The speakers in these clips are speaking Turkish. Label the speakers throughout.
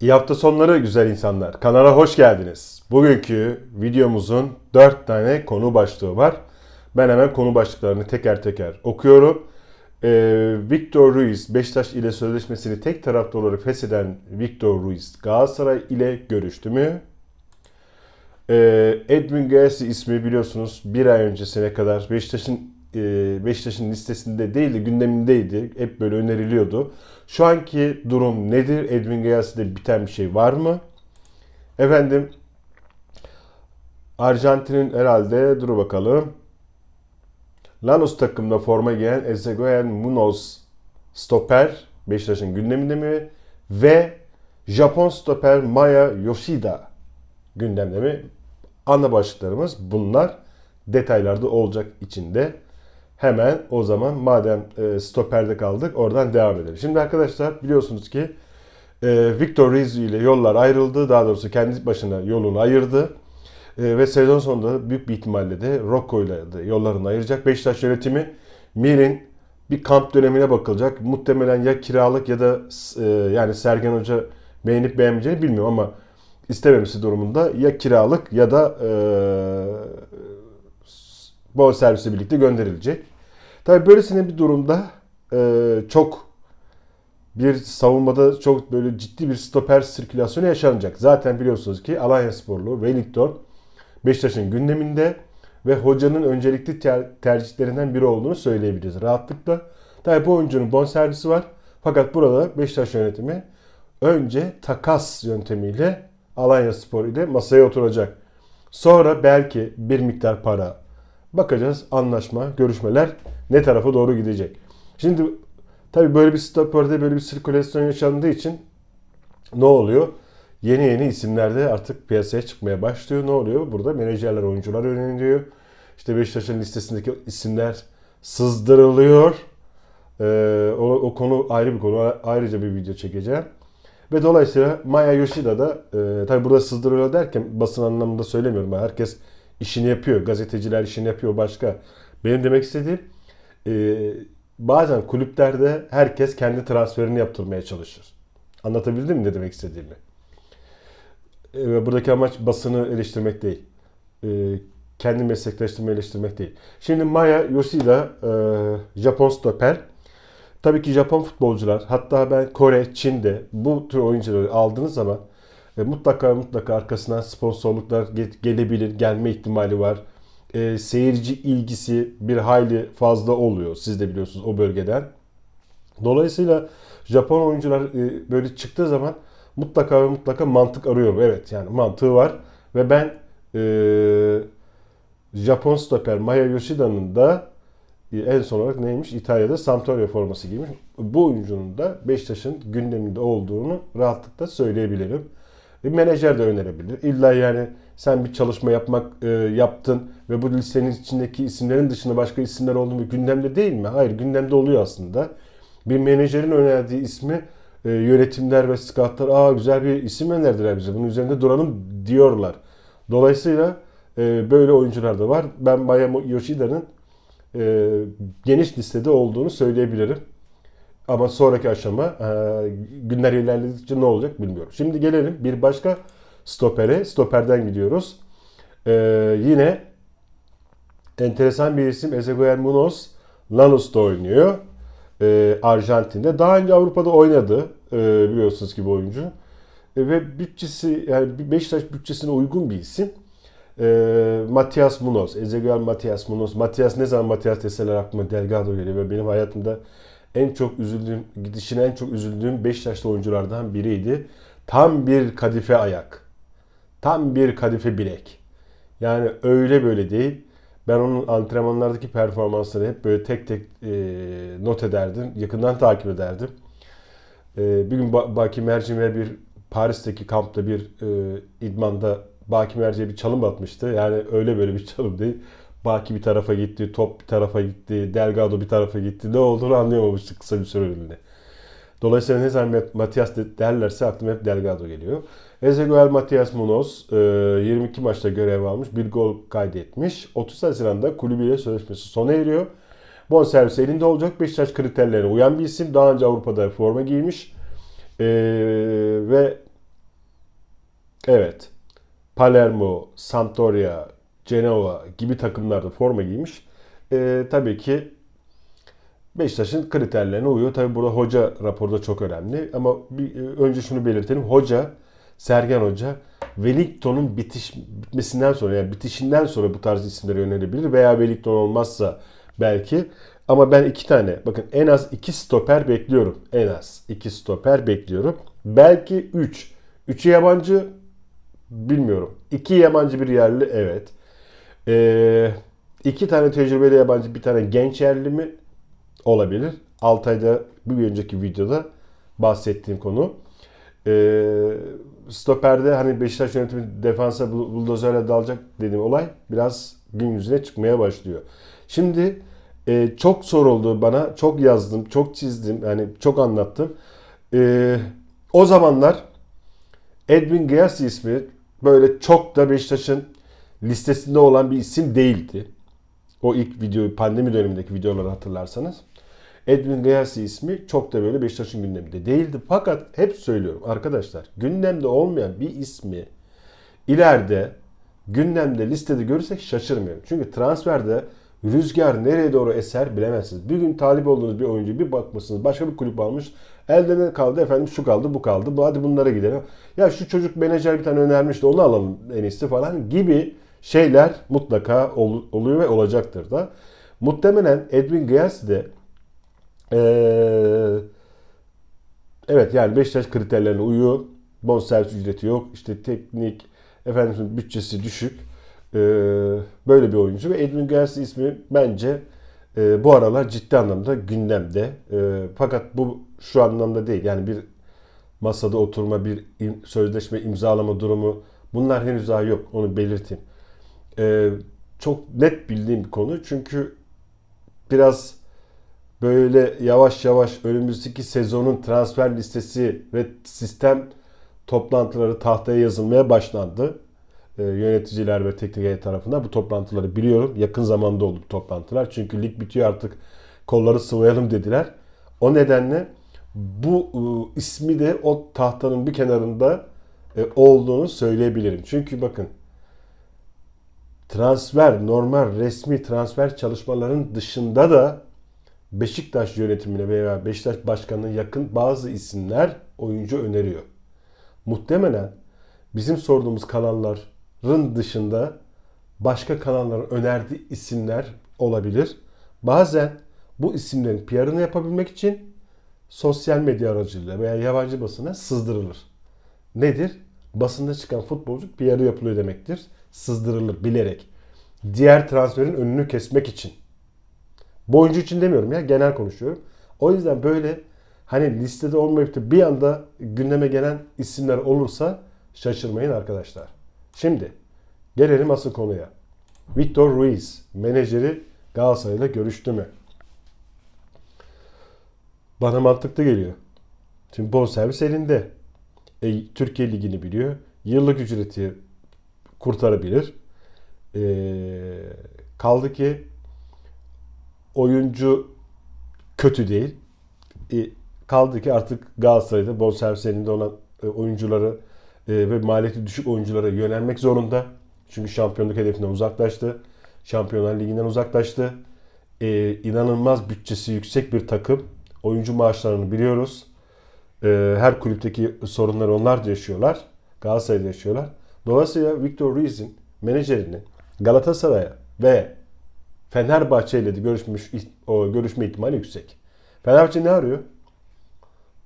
Speaker 1: İyi hafta sonları güzel insanlar. Kanala hoş geldiniz. Bugünkü videomuzun 4 tane konu başlığı var. Ben hemen konu başlıklarını teker teker okuyorum. Ee, Victor Ruiz, Beşiktaş ile sözleşmesini tek taraflı olarak fesheden Victor Ruiz, Galatasaray ile görüştü mü? Ee, Edwin Gayesi ismi biliyorsunuz bir ay öncesine kadar Beşiktaş'ın Beşiktaş'ın listesinde değildi, gündemindeydi. Hep böyle öneriliyordu. Şu anki durum nedir? Edwin Gayesi'de biten bir şey var mı? Efendim Arjantin'in herhalde dur bakalım. Lanús takımında forma giyen Ezequiel Munoz stoper Beşiktaş'ın gündeminde mi? Ve Japon stoper Maya Yoshida gündemde mi? Ana başlıklarımız bunlar. Detaylarda olacak içinde. Hemen o zaman madem e, stoperde kaldık oradan devam edelim. Şimdi arkadaşlar biliyorsunuz ki e, Victor Rizzi ile yollar ayrıldı. Daha doğrusu kendi başına yolunu ayırdı. E, ve sezon sonunda büyük bir ihtimalle de Rocco ile de yollarını ayıracak. Beşiktaş yönetimi Mir'in bir kamp dönemine bakılacak. Muhtemelen ya kiralık ya da e, yani Sergen Hoca beğenip beğenmeyeceğini bilmiyorum ama istememesi durumunda ya kiralık ya da e, bon servisi birlikte gönderilecek. Tabii böylesine bir durumda e, çok bir savunmada çok böyle ciddi bir stoper sirkülasyonu yaşanacak. Zaten biliyorsunuz ki Alanya Sporlu, Wellington Beşiktaş'ın gündeminde ve hocanın öncelikli ter- tercihlerinden biri olduğunu söyleyebiliriz rahatlıkla. Tabii bu oyuncunun bonservisi var. Fakat burada Beşiktaş yönetimi önce takas yöntemiyle Alanya Spor ile masaya oturacak. Sonra belki bir miktar para bakacağız anlaşma, görüşmeler ne tarafa doğru gidecek. Şimdi tabii böyle bir stoperde böyle bir sirkülasyon yaşandığı için ne oluyor? Yeni yeni isimler de artık piyasaya çıkmaya başlıyor. Ne oluyor? Burada menajerler, oyuncular öğreniliyor. İşte Beşiktaş'ın listesindeki isimler sızdırılıyor. Ee, o, o konu ayrı bir konu. Ayrıca bir video çekeceğim. Ve dolayısıyla Maya Yoshida da e, tabi burada sızdırılıyor derken basın anlamında söylemiyorum. Herkes işini yapıyor. Gazeteciler işini yapıyor başka. Benim demek istediğim e, bazen kulüplerde herkes kendi transferini yaptırmaya çalışır. Anlatabildim mi ne demek istediğimi? E, buradaki amaç basını eleştirmek değil. E, kendi meslektaşlarımı eleştirmek değil. Şimdi Maya Yoshida e, Japon stoper. Tabii ki Japon futbolcular hatta ben Kore, Çin'de bu tür oyuncuları aldığınız zaman e, mutlaka mutlaka arkasından sponsorluklar ge- gelebilir, gelme ihtimali var. E, seyirci ilgisi bir hayli fazla oluyor. Siz de biliyorsunuz o bölgeden. Dolayısıyla Japon oyuncular e, böyle çıktığı zaman mutlaka ve mutlaka mantık arıyorum. Evet yani mantığı var. Ve ben e, Japon stoper Maya Yoshida'nın da e, en son olarak neymiş? İtalya'da Sampdoria forması giymiş. Bu oyuncunun da Beşiktaş'ın gündeminde olduğunu rahatlıkla söyleyebilirim. Bir menajer de önerebilir. İlla yani sen bir çalışma yapmak e, yaptın ve bu listenin içindeki isimlerin dışında başka isimler oldu mu gündemde değil mi? Hayır gündemde oluyor aslında. Bir menajerin önerdiği ismi e, yönetimler ve scoutlar aa güzel bir isim önerdiler bize bunun üzerinde duralım diyorlar. Dolayısıyla e, böyle oyuncular da var. Ben Maya Yoshida'nın e, geniş listede olduğunu söyleyebilirim. Ama sonraki aşama e, günler ilerledikçe ne olacak bilmiyorum. Şimdi gelelim bir başka stopere. Stoperden gidiyoruz. E, yine enteresan bir isim Ezequiel Munoz Lanús'ta oynuyor. E, Arjantin'de. Daha önce Avrupa'da oynadı. E, biliyorsunuz ki bu oyuncu. E, ve bütçesi yani Beşiktaş bütçesine uygun bir isim. E, Matias Munoz, Ezequiel Matias Munoz. Matias ne zaman Matias deseler aklıma Delgado geliyor ve benim hayatımda en çok üzüldüğüm, gidişine en çok üzüldüğüm Beşiktaşlı oyunculardan biriydi. Tam bir kadife ayak. Tam bir kadife bilek. Yani öyle böyle değil. Ben onun antrenmanlardaki performansları hep böyle tek tek e, not ederdim. Yakından takip ederdim. E, bir gün ba- Baki Mercime'ye bir Paris'teki kampta bir e, idmanda Baki Merci'ye bir çalım atmıştı. Yani öyle böyle bir çalım değil. Baki bir tarafa gitti, top bir tarafa gitti, Delgado bir tarafa gitti. Ne olduğunu anlayamamıştık kısa bir süreliğine. Dolayısıyla ne zaman Matias derlerse aklıma hep Delgado geliyor. Ezequiel Matias Munoz 22 maçta görev almış, bir gol kaydetmiş. 30 Haziran'da kulübüyle sözleşmesi sona eriyor. Bonservis elinde olacak. Beşiktaş kriterlerine uyan bir isim. Daha önce Avrupa'da forma giymiş. Ee, ve Evet. Palermo, Sampdoria, Genoa gibi takımlarda forma giymiş. Ee, tabii ki Beşiktaş'ın kriterlerine uyuyor. Tabii burada hoca raporu da çok önemli. Ama bir, e, önce şunu belirtelim. Hoca, Sergen Hoca, Wellington'un bitiş, bitmesinden sonra yani bitişinden sonra bu tarz isimleri önerebilir. Veya Wellington olmazsa belki. Ama ben iki tane, bakın en az iki stoper bekliyorum. En az iki stoper bekliyorum. Belki üç. Üçü yabancı bilmiyorum. İki yabancı bir yerli evet. Ee, iki tane tecrübeli yabancı bir tane genç yerli mi? olabilir. Altay'da bir önceki videoda bahsettiğim konu. Ee, stoperde hani Beşiktaş yönetimi defansa bul- buldozerle dalacak dediğim olay biraz gün yüzüne çıkmaya başlıyor. Şimdi e, çok soruldu bana. Çok yazdım, çok çizdim. Yani çok anlattım. Ee, o zamanlar Edwin Gyasi ismi böyle çok da Beşiktaş'ın listesinde olan bir isim değildi. O ilk video pandemi dönemindeki videoları hatırlarsanız. Edwin Gyasi ismi çok da böyle Beşiktaş'ın gündeminde değildi. Fakat hep söylüyorum arkadaşlar gündemde olmayan bir ismi ileride gündemde listede görürsek şaşırmıyorum. Çünkü transferde rüzgar nereye doğru eser bilemezsiniz. Bir gün talip olduğunuz bir oyuncu bir bakmışsınız başka bir kulüp almış. Elde ne kaldı efendim şu kaldı bu kaldı. Hadi bunlara gidelim. Ya şu çocuk menajer bir tane önermişti onu alalım en iyisi falan gibi şeyler mutlaka ol- oluyor ve olacaktır da. Muhtemelen Edwin Gyasi de ee, evet yani Beşiktaş kriterlerine uyuyor. Bonservis ücreti yok. İşte teknik, efendim bütçesi düşük. Ee, böyle bir oyuncu ve Edwin Gyasi ismi bence e, bu aralar ciddi anlamda gündemde. E, fakat bu şu anlamda değil. Yani bir masada oturma, bir im- sözleşme imzalama durumu bunlar henüz daha yok. Onu belirteyim. E, çok net bildiğim bir konu. Çünkü biraz böyle yavaş yavaş önümüzdeki sezonun transfer listesi ve sistem toplantıları tahtaya yazılmaya başlandı. Ee, yöneticiler ve teknik heyet tarafından bu toplantıları biliyorum. Yakın zamanda oldu bu toplantılar. Çünkü lig bitiyor artık kolları sıvayalım dediler. O nedenle bu e, ismi de o tahtanın bir kenarında e, olduğunu söyleyebilirim. Çünkü bakın transfer, normal resmi transfer çalışmalarının dışında da Beşiktaş yönetimine veya Beşiktaş başkanına yakın bazı isimler oyuncu öneriyor. Muhtemelen bizim sorduğumuz kanalların dışında başka kanalların önerdiği isimler olabilir. Bazen bu isimlerin PR'ını yapabilmek için sosyal medya aracılığıyla veya yabancı basına sızdırılır. Nedir? Basında çıkan futbolcu PR'ı yapılıyor demektir. Sızdırılır bilerek. Diğer transferin önünü kesmek için. Bu oyuncu için demiyorum ya genel konuşuyorum. O yüzden böyle hani listede olmayıp da bir anda gündeme gelen isimler olursa şaşırmayın arkadaşlar. Şimdi gelelim asıl konuya. Victor Ruiz menajeri Galatasaray'la görüştü mü? Bana mantıklı geliyor. Şimdi bonservis elinde. E, Türkiye Ligi'ni biliyor. Yıllık ücreti kurtarabilir. E, kaldı ki oyuncu kötü değil. E, kaldı ki artık Galatasaray'da bonservis elinde olan e, oyuncuları e, ve maliyeti düşük oyunculara yönelmek zorunda. Çünkü şampiyonluk hedefinden uzaklaştı. Şampiyonlar Ligi'nden uzaklaştı. E, inanılmaz bütçesi yüksek bir takım. Oyuncu maaşlarını biliyoruz. E, her kulüpteki sorunları onlar da yaşıyorlar. Galatasaray'da yaşıyorlar. Dolayısıyla Victor Ruiz'in menajerinin Galatasaray'a ve Fenerbahçe ile de görüşmüş o görüşme ihtimali yüksek. Fenerbahçe ne arıyor?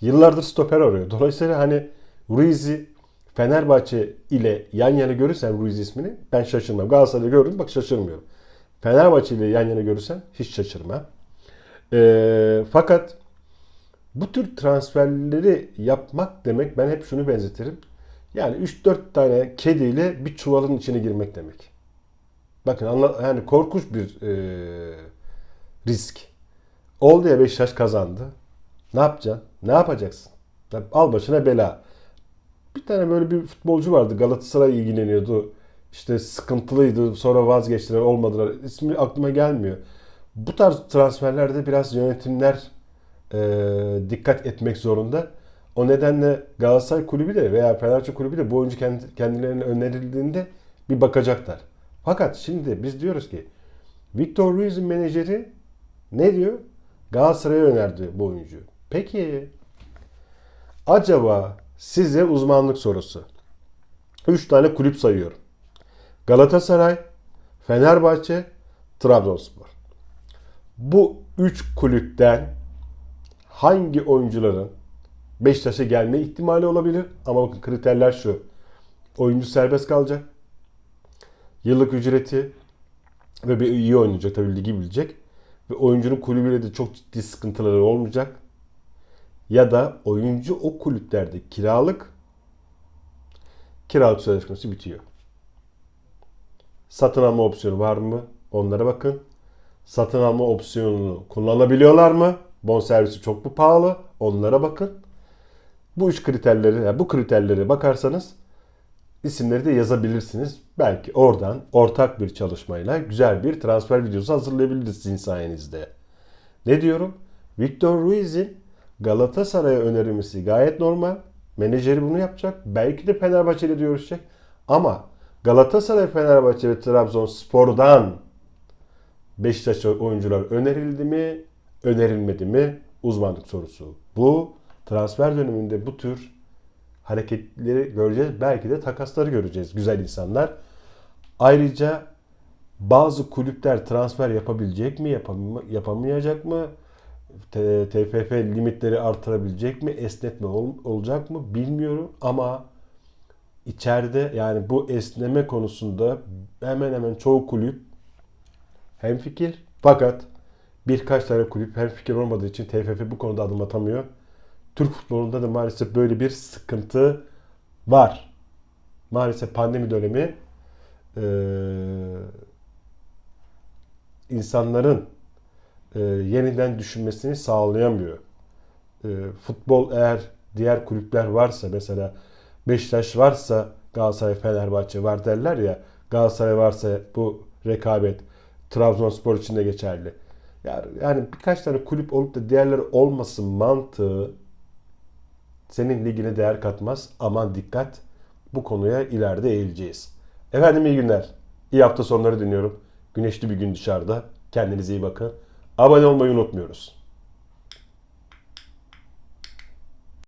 Speaker 1: Yıllardır stoper arıyor. Dolayısıyla hani Ruiz'i Fenerbahçe ile yan yana görürsem Ruiz ismini ben şaşırmam. Galatasaray'da gördüm bak şaşırmıyorum. Fenerbahçe ile yan yana görürsem hiç şaşırmam. Ee, fakat bu tür transferleri yapmak demek ben hep şunu benzetirim. Yani 3-4 tane kediyle bir çuvalın içine girmek demek. Bakın anla, yani korkunç bir e, risk. Oldu ya Beşiktaş kazandı. Ne yapacaksın? Ne yapacaksın? Ya Al başına bela. Bir tane böyle bir futbolcu vardı. Galatasaray ilgileniyordu. İşte sıkıntılıydı. Sonra vazgeçtiler. Olmadılar. İsmi aklıma gelmiyor. Bu tarz transferlerde biraz yönetimler e, dikkat etmek zorunda. O nedenle Galatasaray kulübü de veya Fenerbahçe kulübü de bu oyuncu kendi- kendilerine önerildiğinde bir bakacaklar. Fakat şimdi biz diyoruz ki Victor Ruiz'in menajeri ne diyor? Galatasaray'a önerdi bu oyuncuyu. Peki acaba size uzmanlık sorusu. 3 tane kulüp sayıyorum. Galatasaray, Fenerbahçe, Trabzonspor. Bu 3 kulüpten hangi oyuncuların Beşiktaş'a gelme ihtimali olabilir? Ama bakın kriterler şu. Oyuncu serbest kalacak. Yıllık ücreti ve bir iyi oynayacak tabii ligi bilecek. Ve oyuncunun kulübüyle de çok ciddi sıkıntıları olmayacak. Ya da oyuncu o kulüplerde kiralık kiralık sözleşmesi bitiyor. Satın alma opsiyonu var mı? Onlara bakın. Satın alma opsiyonunu kullanabiliyorlar mı? Bonservisi çok mu pahalı? Onlara bakın. Bu üç kriterleri, yani bu kriterlere bakarsanız isimleri de yazabilirsiniz. Belki oradan ortak bir çalışmayla güzel bir transfer videosu hazırlayabiliriz sizin sayenizde. Ne diyorum? Victor Ruiz'in Galatasaray'a önerilmesi gayet normal. Menajeri bunu yapacak. Belki de Fenerbahçe ile görüşecek. Ama Galatasaray, Fenerbahçe ve Trabzonspor'dan Beşiktaş'a oyuncular önerildi mi, önerilmedi mi? Uzmanlık sorusu. Bu transfer döneminde bu tür hareketleri göreceğiz. Belki de takasları göreceğiz güzel insanlar. Ayrıca bazı kulüpler transfer yapabilecek mi, yapam- yapamayacak mı? TFF limitleri artırabilecek mi, esnetme ol- olacak mı bilmiyorum ama içeride yani bu esneme konusunda hemen hemen çoğu kulüp hemfikir. Fakat birkaç tane kulüp hemfikir olmadığı için TFF bu konuda adım atamıyor. Türk futbolunda da maalesef böyle bir sıkıntı var. Maalesef pandemi dönemi eee, insanların eee, yeniden düşünmesini sağlayamıyor. Eee, futbol eğer diğer kulüpler varsa mesela Beşiktaş varsa Galatasaray, Fenerbahçe var derler ya. Galatasaray varsa bu rekabet Trabzonspor için de geçerli. Yani birkaç tane kulüp olup da diğerleri olmasın mantığı senin ligine değer katmaz. Aman dikkat. Bu konuya ileride eğileceğiz. Efendim iyi günler. İyi hafta sonları diliyorum. Güneşli bir gün dışarıda. Kendinize iyi bakın. Abone olmayı unutmuyoruz.